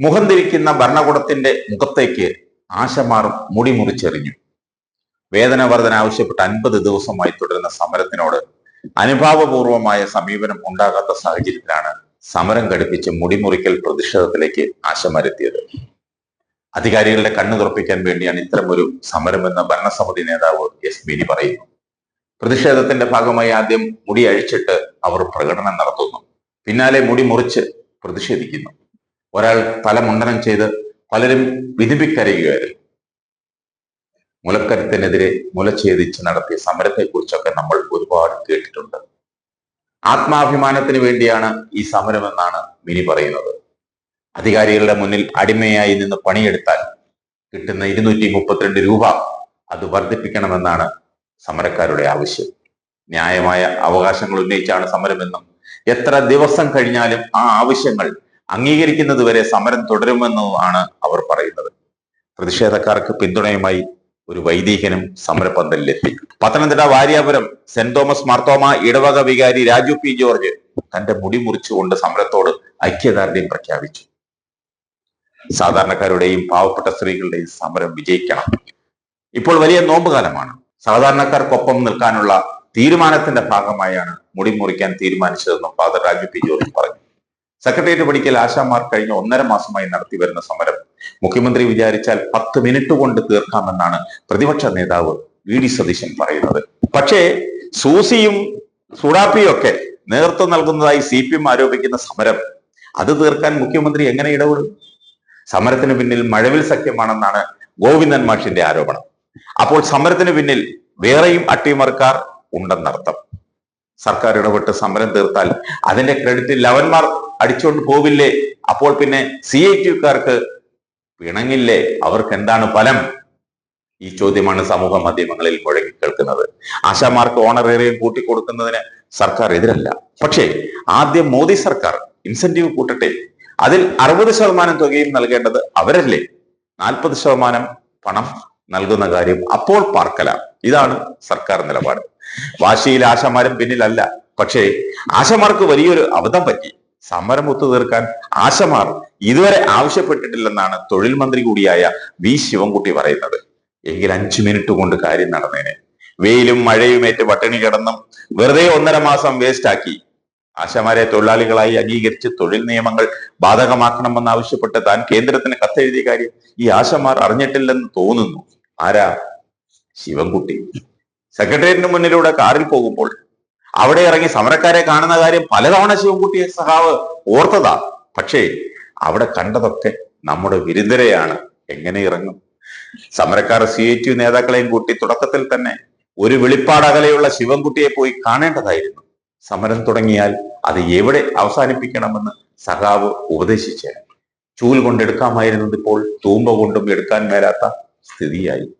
മുഖം തിരിക്കുന്ന ഭരണകൂടത്തിന്റെ മുഖത്തേക്ക് ആശമാർ മുടി മുറിച്ചെറിഞ്ഞു. വേതന വർധന ആവശ്യപ്പെട്ട് അൻപത് ദിവസമായി തുടരുന്ന സമരത്തിനോട് അനുഭാവപൂർവമായ സമീപനം ഉണ്ടാകാത്ത സാഹചര്യത്തിലാണ് സമരം ഘടിപ്പിച്ച് മുടിമുറിക്കൽ പ്രതിഷേധത്തിലേക്ക് ആശമരത്തിയത്. അധികാരികളുടെ കണ്ണു തുറപ്പിക്കാൻ വേണ്ടിയാണ് ഇത്തരമൊരു സമരമെന്ന് ഭരണസമിതി നേതാവ് എസ് ബിനി പറയുന്നു. പ്രതിഷേധത്തിന്റെ ഭാഗമായി ആദ്യം മുടി അഴിച്ചിട്ട് അവർ പ്രകടനം നടത്തുന്നു. പിന്നാലെ മുടി മുറിച്ച് പ്രതിഷേധിക്കുന്നു. ഒരാൾ തല മുണ്ടനം ചെയ്ത് പലരും വിധിപ്പിക്കരയുകയായിരുന്നു മുലക്കരത്തിനെതിരെ മുലഛേദിച്ച് നടത്തിയ സമരത്തെക്കുറിച്ചൊക്കെ നമ്മൾ ഒരുപാട് കേട്ടിട്ടുണ്ട്. ആത്മാഭിമാനത്തിന് വേണ്ടിയാണ് ഈ സമരമെന്നാണ് മിനി പറയുന്നത്. അധികാരികളുടെ മുന്നിൽ അടിമയായി നിന്ന് പണിയെടുത്താൽ കിട്ടുന്ന ഇരുന്നൂറ്റി മുപ്പത്തിരണ്ട് രൂപ അത് വർദ്ധിപ്പിക്കണമെന്നാണ് സമരക്കാരുടെ ആവശ്യം. ന്യായമായ അവകാശങ്ങൾ ഉന്നയിച്ചാണ് സമരമെന്നും എത്ര ദിവസം കഴിഞ്ഞാലും ആ ആവശ്യങ്ങൾ അംഗീകരിക്കുന്നതുവരെ സമരം തുടരുമെന്നുമാണ് അവർ പറയുന്നത്. പ്രതിഷേധക്കാർക്ക് പിന്തുണയുമായി ഒരു വൈദികനും സമരപന്തലിലെത്തി പത്തനംതിട്ട വാര്യാപുരം സെന്റ് തോമസ് മാർത്തോമ ഇടവക വികാരി രാജു പി ജോർജ് തന്റെ മുടി മുറിച്ചുകൊണ്ട് സമരത്തോട് ഐക്യദാർഢ്യം പ്രഖ്യാപിച്ചു. സാധാരണക്കാരുടെയും പാവപ്പെട്ട സ്ത്രീകളുടെയും സമരം വിജയിക്കണം. ഇപ്പോൾ വലിയ നോമ്പുകാലമാണ്. സാധാരണക്കാർക്കൊപ്പം നിൽക്കാനുള്ള തീരുമാനത്തിന്റെ ഭാഗമായാണ് മുടി മുറിക്കാൻ തീരുമാനിച്ചതെന്നും ഫാദർ രാജു പി ജോർജ് പറഞ്ഞു. സെക്രട്ടേറിയറ്റ് പഠിക്കൽ ആശാമാർ കഴിഞ്ഞ ഒന്നര മാസമായി നടത്തി വരുന്ന സമരം മുഖ്യമന്ത്രി വിചാരിച്ചാൽ പത്ത് മിനിറ്റ് കൊണ്ട് തീർക്കാമെന്നാണ് പ്രതിപക്ഷ നേതാവ് വി ഡി സതീശൻ പറയുന്നത്. പക്ഷേ സൂസിയും സുഡാപ്പിയും ഒക്കെ നേതൃത്വം നൽകുന്നതായി സി പി എം ആരോപിക്കുന്ന സമരം അത് തീർക്കാൻ മുഖ്യമന്ത്രി എങ്ങനെ ഇടപെടും? സമരത്തിന് പിന്നിൽ മഴവിൽ സഖ്യമാണെന്നാണ് ഗോവിന്ദൻ മാഷിന്റെ ആരോപണം. അപ്പോൾ സമരത്തിന് പിന്നിൽ വേറെയും അട്ടിമറക്കാർ ഉണ്ടെന്നർത്ഥം. സർക്കാർ ഇടപെട്ട് സമരം തീർത്താൽ അതിന്റെ ക്രെഡിറ്റ് ലവന്മാർ അടിച്ചുകൊണ്ട് പോവില്ലേ? അപ്പോൾ പിന്നെ സി ഐ ടിക്കാർക്ക് പിണങ്ങില്ലേ? അവർക്ക് എന്താണ് ഫലം? ഈ ചോദ്യമാണ് സമൂഹ മാധ്യമങ്ങളിൽ മുഴങ്ങി കേൾക്കുന്നത്. ആശാമാർക്ക് ഓണറേറിയം കൂട്ടിക്കൊടുക്കുന്നതിന് സർക്കാർ എതിരല്ല. പക്ഷേ ആദ്യം മോദി സർക്കാർ ഇൻസെന്റീവ് കൂട്ടട്ടെ. അതിൽ അറുപത് ശതമാനം തുകയും നൽകേണ്ടത് അവരല്ലേ? നാൽപ്പത് ശതമാനം പണം നൽകുന്ന കാര്യം അപ്പോൾ പാർക്കല. ഇതാണ് സർക്കാർ നിലപാട്. വാശിയിൽ ആശമാരും പിന്നിലല്ല. പക്ഷേ ആശമാർക്ക് വലിയൊരു അബദ്ധം പറ്റി. സമരം ഒത്തുതീർക്കാൻ ആശമാർ ഇതുവരെ ആവശ്യപ്പെട്ടിട്ടില്ലെന്നാണ് തൊഴിൽ മന്ത്രി കൂടിയായ വി ശിവൻകുട്ടി പറയുന്നത്. എങ്കിൽ അഞ്ചു മിനിറ്റ് കൊണ്ട് കാര്യം നടന്നേനെ. വെയിലും മഴയുമേറ്റ് പട്ടിണി കിടന്നും വെറുതെ ഒന്നര മാസം വേസ്റ്റാക്കി ആശമാരെ തൊഴിലാളികളായി അംഗീകരിച്ച് തൊഴിൽ നിയമങ്ങൾ ബാധകമാക്കണമെന്ന് ആവശ്യപ്പെട്ട് താൻ കേന്ദ്രത്തിന് കത്തെഴുതിയ കാര്യം ഈ ആശമാർ അറിഞ്ഞിട്ടില്ലെന്ന് തോന്നുന്നു. ആരാ? ശിവൻകുട്ടി. സെക്രട്ടേറിയറ്റിന് മുന്നിലൂടെ കാറിൽ പോകുമ്പോൾ അവിടെ ഇറങ്ങി സമരക്കാരെ കാണുന്ന കാര്യം പലതവണ ശിവൻകുട്ടിയെ സഹാവ് ഓർത്തതാ. പക്ഷേ അവിടെ കണ്ടതൊക്കെ നമ്മുടെ വിരുദ്ധരെയാണ്. എങ്ങനെ ഇറങ്ങും? സമരക്കാർ സി എ ടി നേതാക്കളെയും കൂട്ടി തുടക്കത്തിൽ തന്നെ ഒരു വെളിപ്പാടകലെയുള്ള ശിവൻകുട്ടിയെ പോയി കാണേണ്ടതായിരുന്നു. സമരം തുടങ്ങിയാൽ അത് എവിടെ അവസാനിപ്പിക്കണമെന്ന് സഖാവ് ഉപദേശിച്ചേനെ. ചൂൽ കൊണ്ടെടുക്കാമായിരുന്നത് ഇപ്പോൾ തൂമ്പ കൊണ്ടും എടുക്കാൻ മേലാത്ത സ്ഥിതിയായി.